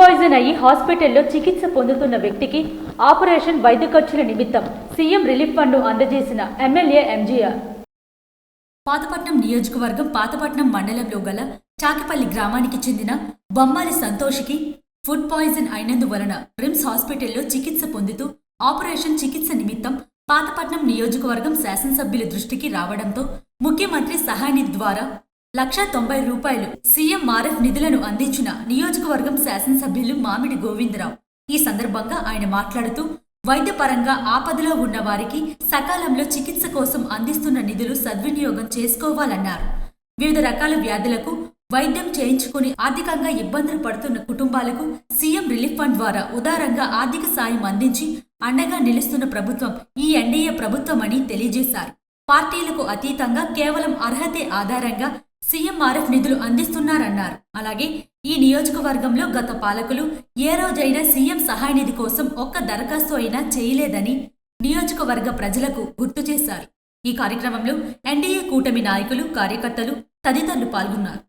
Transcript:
Poison అయ్యి హాస్పిటల్లో చికిత్స పొందుతున్న వ్యక్తికి ఆపరేషన్ వైద్య ఖర్చుల నిమిత్తం సీఎం రిలీఫ్ ఫండ్ అందజేసిన ఎమ్మెల్యే ఎంజీఆర్. పాతపట్నం నియోజకవర్గం పాతపట్నం మండలంలో గల చాకిపల్లి గ్రామానికి చెందిన బొమ్మాలి సంతోష్కి ఫుడ్ పాయిజన్ అయినందువలన రిమ్స్ హాస్పిటల్లో చికిత్స పొందుతూ ఆపరేషన్ చికిత్స నిమిత్తం పాతపట్నం నియోజకవర్గం శాసనసభ్యుల దృష్టికి రావడంతో ముఖ్యమంత్రి సహాయనిధి ద్వారా లక్షా తొంభై రూపాయలు సీఎం ఆర్ఎఫ్ నిధులను అందించిన నియోజకవర్గం శాసనసభ్యులు మామిడి గోవిందరావు. ఈ సందర్భంగా ఆయన మాట్లాడుతూ వైద్యపరంగా ఆపదలో ఉన్న వారికి సకాలంలో చికిత్స కోసం అందిస్తున్న నిధులు సద్వినియోగం చేసుకోవాలన్నారు. వివిధ రకాల వ్యాధులకు వైద్యం చేయించుకుని ఆర్థికంగా ఇబ్బందులు పడుతున్న కుటుంబాలకు సీఎం రిలీఫ్ ఫండ్ ద్వారా ఉదారంగా ఆర్థిక సాయం అందించి అండగా నిలుస్తున్న ప్రభుత్వం ఈ ఎన్డీఏ ప్రభుత్వం అని తెలియజేశారు. పార్టీలకు అతీతంగా కేవలం అర్హతే ఆధారంగా సీఎంఆర్ఎఫ్ నిధులు అందిస్తున్నారన్నారు. అలాగే ఈ నియోజకవర్గంలో గత పాలకులు ఏ రోజైనా సీఎం సహాయ నిధి కోసం ఒక్క దరఖాస్తు అయినా చేయలేదని నియోజకవర్గ ప్రజలకు గుర్తు చేశారు. ఈ కార్యక్రమంలో ఎన్డీఏ కూటమి నాయకులు కార్యకర్తలు తదితరులు పాల్గొన్నారు.